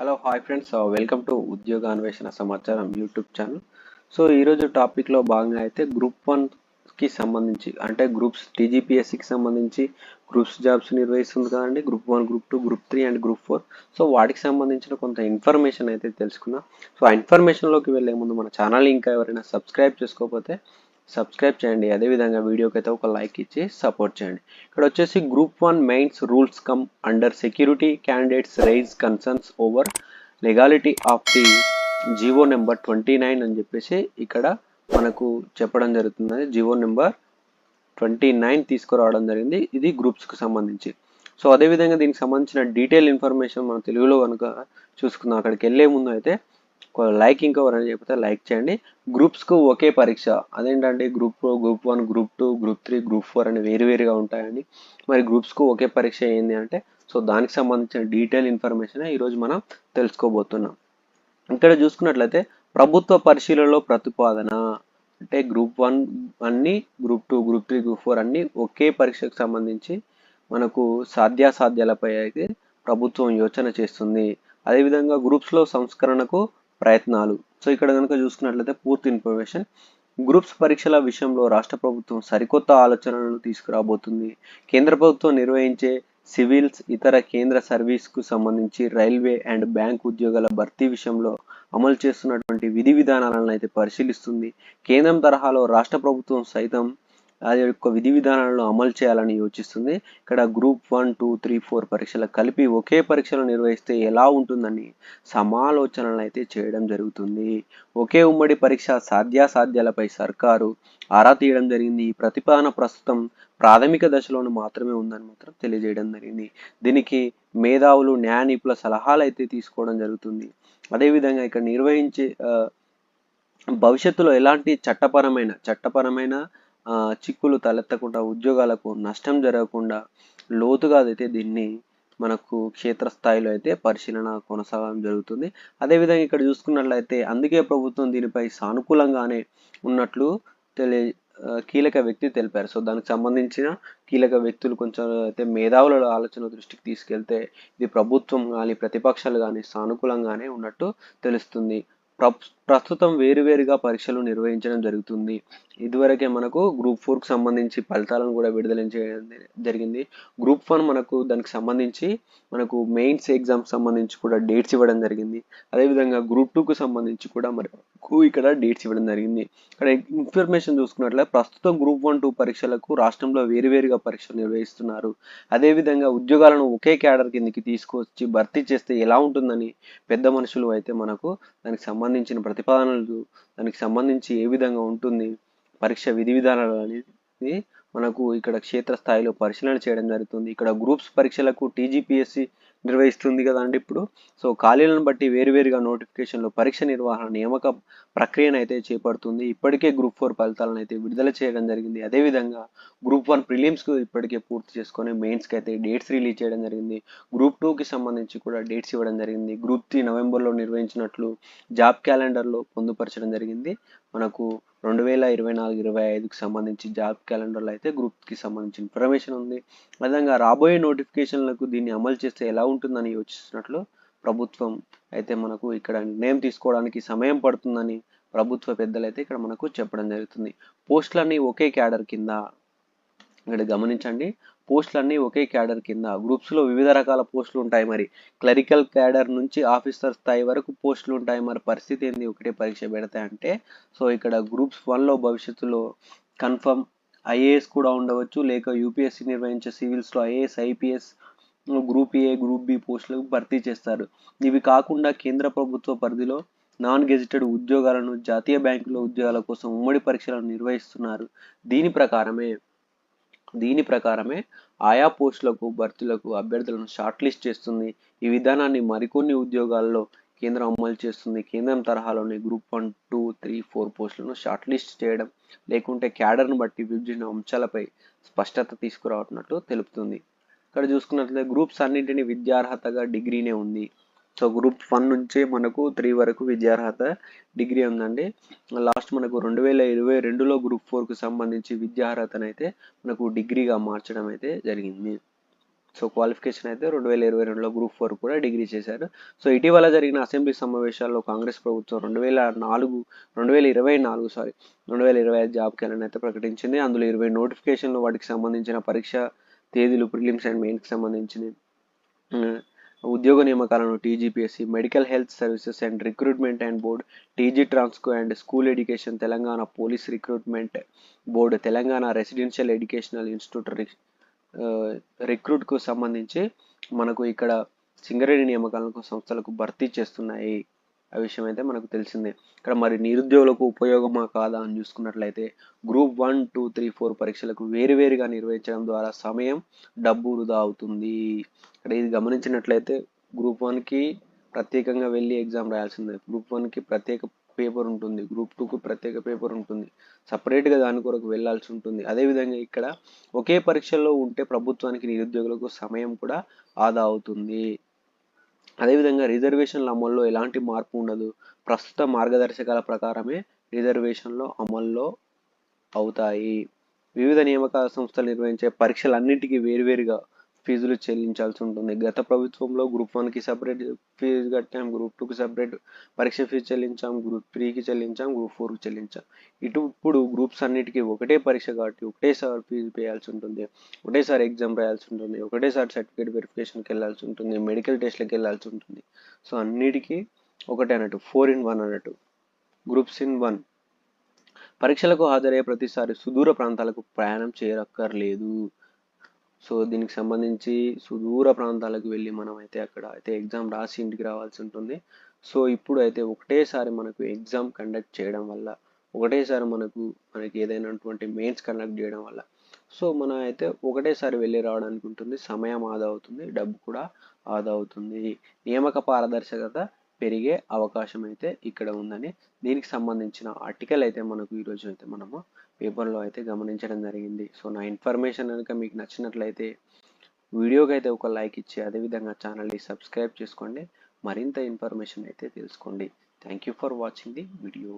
Hello hi friends welcome to ఉద్యోగ అన్వేషణ సమాచారం యూట్యూబ్ ఛానల్ సో ఈరోజు టాపిక్లో భాగంగా అయితే గ్రూప్ వన్కి సంబంధించి అంటే గ్రూప్స్ టీజీపీఎస్సికి సంబంధించి గ్రూప్స్ జాబ్స్ నిర్వహిస్తుంది కదండి. Group one group two group three and group four so వాటికి సంబంధించిన కొంత ఇన్ఫర్మేషన్ అయితే తెలుసుకున్నాం సో ఆ ఇన్ఫర్మేషన్లోకి వెళ్ళే ముందు మన ఛానల్ ఇంకా ఎవరైనా సబ్స్క్రైబ్ చేసుకోకపోతే సబ్స్క్రైబ్ చేయండి. అదేవిధంగా వీడియోకి అయితే ఒక లైక్ ఇచ్చి సపోర్ట్ చేయండి. ఇక్కడ వచ్చేసి group one mains rules come under security candidates raise concerns over legality of the GO number twenty nine అని చెప్పేసి ఇక్కడ మనకు చెప్పడం జరుగుతుంది జివో నెంబర్ ట్వంటీ నైన్ తీసుకురావడం జరిగింది. ఇది గ్రూప్స్కి సంబంధించి. సో అదేవిధంగా దీనికి సంబంధించిన డీటెయిల్ ఇన్ఫర్మేషన్ మనం తెలుగులో కనుక చూసుకుందాం. అక్కడికి వెళ్ళే ముందు అయితే లైక్ ఇంకా ఎవరైనా చెప్పితే లైక్ చేయండి. గ్రూప్స్కు ఒకే పరీక్ష. అదేంటంటే group group one group two group three group four అని వేరు వేరుగా ఉంటాయండి. మరి గ్రూప్స్కు ఒకే పరీక్ష ఏంది అంటే సో దానికి సంబంధించిన డీటెయిల్ ఇన్ఫర్మేషన్ ఈరోజు మనం తెలుసుకోబోతున్నాం. ఇక్కడ చూసుకున్నట్లయితే ప్రభుత్వ పరిశీలనలో ప్రతిపాదన. అంటే గ్రూప్ వన్ అన్ని group two group three group four అన్ని ఒకే పరీక్షకు సంబంధించి మనకు సాధ్యాసాధ్యాలపై అయితే ప్రభుత్వం యోచన చేస్తుంది. అదేవిధంగా గ్రూప్స్లో సంస్కరణకు ప్రయత్నాలు. సో ఇక్కడ కనుక చూసుకున్నట్లయితే పూర్తి ఇన్ఫర్మేషన్. గ్రూప్స్ పరీక్షల విషయంలో రాష్ట్ర ప్రభుత్వం సరికొత్త ఆలోచనలను తీసుకురాబోతుంది. కేంద్ర ప్రభుత్వం నిర్వహించే సివిల్స్ ఇతర కేంద్ర సర్వీస్కు సంబంధించి రైల్వే అండ్ బ్యాంక్ ఉద్యోగాల భర్తీ విషయంలో అమలు చేస్తున్నటువంటి విధి విధానాలను అయితే పరిశీలిస్తుంది. కేంద్రం తరహాలో రాష్ట్ర ప్రభుత్వం సైతం అది యొక్క విధి విధానాలను అమలు చేయాలని యోచిస్తుంది. ఇక్కడ group one two three four పరీక్షలు కలిపి ఒకే పరీక్షలు నిర్వహిస్తే ఎలా ఉంటుందని సమాలోచనలు అయితే చేయడం జరుగుతుంది. ఒకే ఉమ్మడి పరీక్ష సాధ్యాసాధ్యాలపై సర్కారు ఆరా తీయడం జరిగింది. ఈ ప్రతిపాదన ప్రస్తుతం ప్రాథమిక దశలోను మాత్రమే ఉందని మాత్రం తెలియజేయడం జరిగింది. దీనికి మేధావులు న్యాయ నిపుల సలహాలు అయితే తీసుకోవడం జరుగుతుంది. అదేవిధంగా ఇక్కడ నిర్వహించే భవిష్యత్తులో ఎలాంటి చట్టపరమైన చట్టపరమైన చిక్కులు తలెత్తకుండా ఉద్యోగాలకు నష్టం జరగకుండా లోతుగా అయితే దీన్ని మనకు క్షేత్రస్థాయిలో అయితే పరిశీలన కొనసాగడం జరుగుతుంది. అదేవిధంగా ఇక్కడ చూసుకున్నట్లయితే అందుకే ప్రభుత్వం దీనిపై సానుకూలంగానే ఉన్నట్లు తెలియ కీలక వ్యక్తి తెలిపారు. సో దానికి సంబంధించిన కీలక వ్యక్తులు కొంచెం అయితే మేధావుల ఆలోచన దృష్టికి తీసుకెళ్తే ఇది ప్రభుత్వం కానీ ప్రతిపక్షాలు కానీ సానుకూలంగానే ఉన్నట్టు తెలుస్తుంది. ప్రస్తుతం వేరువేరుగా పరీక్షలు నిర్వహించడం జరుగుతుంది. ఇదివరకే మనకు గ్రూప్ ఫోర్కి సంబంధించి ఫలితాలను కూడా విడుదల జరిగింది. గ్రూప్ వన్ మనకు దానికి సంబంధించి మనకు మెయిన్స్ ఎగ్జామ్ సంబంధించి కూడా డేట్స్ ఇవ్వడం జరిగింది. అదేవిధంగా గ్రూప్ టూకు సంబంధించి కూడా మనకు ఇక్కడ డేట్స్ ఇవ్వడం జరిగింది. ఇక్కడ ఇన్ఫర్మేషన్ చూసుకున్నట్లయితే ప్రస్తుతం గ్రూప్ వన్ టూ పరీక్షలకు రాష్ట్రంలో వేరువేరుగా పరీక్షలు నిర్వహిస్తున్నారు. అదేవిధంగా ఉద్యోగాలను ఒకే క్యాడర్ కిందకి తీసుకొచ్చి భర్తీ చేస్తే ఎలా ఉంటుందని పెద్ద మనుషులు అయితే మనకు దానికి సంబంధించిన ప్రతి ప్రతిపాదనలు దానికి సంబంధించి ఏ విధంగా ఉంటుంది పరీక్ష విధి విధానాలు అనేది మనకు ఇక్కడ క్షేత్రస్థాయిలో పరిశీలన చేయడం జరుగుతుంది. ఇక్కడ గ్రూప్స్ పరీక్షలకు టీజీపీఎస్సి నిర్వహిస్తుంది కదండి ఇప్పుడు. సో ఖాళీలను బట్టి వేరువేరుగా నోటిఫికేషన్లో పరీక్ష నిర్వహణ నియామక ప్రక్రియను అయితే చేపడుతుంది. ఇప్పటికే గ్రూప్ ఫోర్ ఫలితాలను అయితే విడుదల చేయడం జరిగింది. అదేవిధంగా గ్రూప్ వన్ ప్రిలిమ్స్కు ఇప్పటికే పూర్తి చేసుకొని మెయిన్స్కి అయితే డేట్స్ రిలీజ్ చేయడం జరిగింది. గ్రూప్ టూకి సంబంధించి కూడా డేట్స్ ఇవ్వడం జరిగింది. గ్రూప్ త్రీ నవంబర్లో నిర్వహించినట్లు జాబ్ క్యాలెండర్లో పొందుపరచడం జరిగింది. మనకు రెండు వేల ఇరవై నాలుగు ఇరవై ఐదుకి సంబంధించి జాబ్ క్యాలెండర్లో అయితే గ్రూప్కి సంబంధించిన ఇన్ఫర్మేషన్ ఉంది. అదేవిధంగా రాబోయే నోటిఫికేషన్లకు దీన్ని అమలు చేస్తే ఎలా ఉంటుందని యోచిస్తున్నట్లు ప్రభుత్వం అయితే మనకు ఇక్కడ నిర్ణయం తీసుకోవడానికి సమయం పడుతుందని ప్రభుత్వ పెద్దలు అయితే ఇక్కడ మనకు చెప్పడం జరుగుతుంది. పోస్టులన్నీ ఒకే క్యాడర్ కింద ఇక్కడ గమనించండి. పోస్టులన్నీ ఒకే క్యాడర్ కింద. గ్రూప్స్లో వివిధ రకాల పోస్టులు ఉంటాయి మరి. క్లరికల్ క్యాడర్ నుంచి ఆఫీసర్ స్థాయి వరకు పోస్టులు ఉంటాయి. మరి పరిస్థితి ఏంది? ఒకటే పరీక్ష పెడతాయి అంటే సో ఇక్కడ గ్రూప్స్ వన్లో భవిష్యత్తులో కన్ఫర్మ్ ఐఏఎస్ కూడా ఉండవచ్చు. లేక యూపీఎస్సీ నిర్వహించే సివిల్స్లో IAS IPS group A group B పోస్టులకు భర్తీ చేస్తారు. ఇవి కాకుండా కేంద్ర ప్రభుత్వ పరిధిలో నాన్ గెజిటెడ్ ఉద్యోగాలను జాతీయ బ్యాంకులో ఉద్యోగాల కోసం ఉమ్మడి పరీక్షలను నిర్వహిస్తున్నారు. దీని ప్రకారమే దీని ప్రకారమే ఆయా పోస్టులకు భర్తీలకు అభ్యర్థులను షార్ట్ లిస్ట్ చేస్తుంది. ఈ విధానాన్ని మరికొన్ని ఉద్యోగాల్లో కేంద్రం అమలు చేస్తుంది. కేంద్రం తరహాలోని group one two three four పోస్టులను షార్ట్ లిస్ట్ చేయడం లేకుంటే క్యాడర్ను బట్టి విభజన అంశాలపై స్పష్టత తీసుకురావట్నట్టు తెలుపుతుంది. ఇక్కడ చూసుకున్నట్లయితే గ్రూప్స్ అన్నింటినీ విద్యార్హతగా డిగ్రీనే ఉంది. సో గ్రూప్ వన్ నుంచే మనకు త్రీ వరకు విద్యార్హత డిగ్రీ ఉందండి లాస్ట్ మనకు రెండు వేల ఇరవై రెండులో గ్రూప్ ఫోర్కు సంబంధించి విద్యార్హతను అయితే మనకు డిగ్రీగా మార్చడం అయితే జరిగింది. సో క్వాలిఫికేషన్ అయితే రెండు వేల ఇరవై రెండులో గ్రూప్ ఫోర్ కూడా డిగ్రీ చేశారు. సో ఇటీవల జరిగిన అసెంబ్లీ సమావేశాల్లో కాంగ్రెస్ ప్రభుత్వం రెండు వేల నాలుగు రెండు వేల ఇరవై నాలుగు సారీ రెండు వేల ఇరవై ఐదు జాబ్ క్యాలెండర్ అయితే ప్రకటించింది. అందులో ఇరవై నోటిఫికేషన్లు వాటికి సంబంధించిన పరీక్ష తేదీలు ప్రిలిమ్స్ అండ్ మెయిన్కి సంబంధించినవి. ఉద్యోగ నియామకాలను TGPSC medical health services and recruitment and board TG Transco and school education Telangana police recruitment board Telangana residential educational institute రిక్రూట్కు సంబంధించి మనకు ఇక్కడ సింగరేణి నియామకాలకు సంస్థలకు భర్తీ చేస్తున్నాయి. ఆ విషయం అయితే మనకు తెలిసిందే. ఇక్కడ మరి నిరుద్యోగులకు ఉపయోగమా కాదా అని చూసుకున్నట్లయితే group one two three four పరీక్షలకు వేరువేరుగా నిర్వహించడం ద్వారా సమయం డబ్బు వృధా అవుతుంది. ఇక్కడ ఇది గమనించినట్లయితే గ్రూప్ వన్కి ప్రత్యేకంగా వెళ్ళి ఎగ్జామ్ రాయాల్సిందే. గ్రూప్ వన్కి ప్రత్యేక పేపర్ ఉంటుంది. గ్రూప్ టూకి ప్రత్యేక పేపర్ ఉంటుంది. సపరేట్గా దాని కొరకు వెళ్ళాల్సి ఉంటుంది. అదేవిధంగా ఇక్కడ ఒకే పరీక్షల్లో ఉంటే ప్రభుత్వానికి నిరుద్యోగులకు సమయం కూడా ఆదా అవుతుంది. అదేవిధంగా రిజర్వేషన్ల అమల్లో ఎలాంటి మార్పు ఉండదు. ప్రస్తుత మార్గదర్శకాల ప్రకారమే రిజర్వేషన్లు అమల్లో అవుతాయి. వివిధ నియామక సంస్థలు నిర్వహించే పరీక్షలన్నిటికీ వేరువేరుగా ఫీజులు చెల్లించాల్సి ఉంటుంది. గత ప్రభుత్వంలో గ్రూప్ వన్కి సపరేట్ ఫీజు కట్టాం గ్రూప్ టూకి సపరేట్ పరీక్ష ఫీజు చెల్లించాం గ్రూప్ త్రీకి చెల్లించాం గ్రూప్ ఫోర్కి చెల్లించాం. ఇటు ఇప్పుడు గ్రూప్స్ అన్నిటికీ ఒకటే పరీక్ష కాబట్టి ఒకటేసారి ఫీజు పేయాల్సి ఉంటుంది. ఒకటేసారి ఎగ్జామ్ రాయాల్సి ఉంటుంది. ఒకటేసారి సర్టిఫికేట్ వెరిఫికేషన్కి వెళ్ళాల్సి ఉంటుంది. మెడికల్ టెస్ట్లకు వెళ్ళాల్సి ఉంటుంది. సో అన్నిటికీ ఒకటే అన్నట్టు. ఫోర్ ఇన్ వన్ అన్నట్టు. Groups in one. పరీక్షలకు హాజరయ్యే ప్రతిసారి సుదూర ప్రాంతాలకు ప్రయాణం చేయక్కర్లేదు. సో దీనికి సంబంధించి సుదూర ప్రాంతాలకు వెళ్ళి మనం అయితే అక్కడ అయితే ఎగ్జామ్ రాసి ఇంటికి రావాల్సి ఉంటుంది. సో ఇప్పుడు అయితే ఒకటేసారి మనకు ఎగ్జామ్ కండక్ట్ చేయడం వల్ల ఒకటేసారి మనకు మనకి ఏదైనటువంటి మెయిన్స్ కండక్ట్ చేయడం వల్ల. సో మనం అయితే ఒకటేసారి వెళ్ళి రావడానికి ఉంటుంది. సమయం ఆదా అవుతుంది. డబ్బు కూడా ఆదా అవుతుంది. నియామక పారదర్శకత పెరిగే అవకాశం అయితే ఇక్కడ ఉందని దీనికి సంబంధించిన ఆర్టికల్ అయితే మనకు ఈరోజు అయితే మనము పేపర్లో అయితే గమనించడం జరిగింది. సో నా ఇన్ఫర్మేషన్ కనుక మీకు నచ్చినట్లయితే వీడియోకి అయితే ఒక లైక్ ఇచ్చి అదేవిధంగా ఛానల్ని సబ్స్క్రైబ్ చేసుకోండి. మరింత ఇన్ఫర్మేషన్ అయితే తెలుసుకోండి. Thank you for watching the video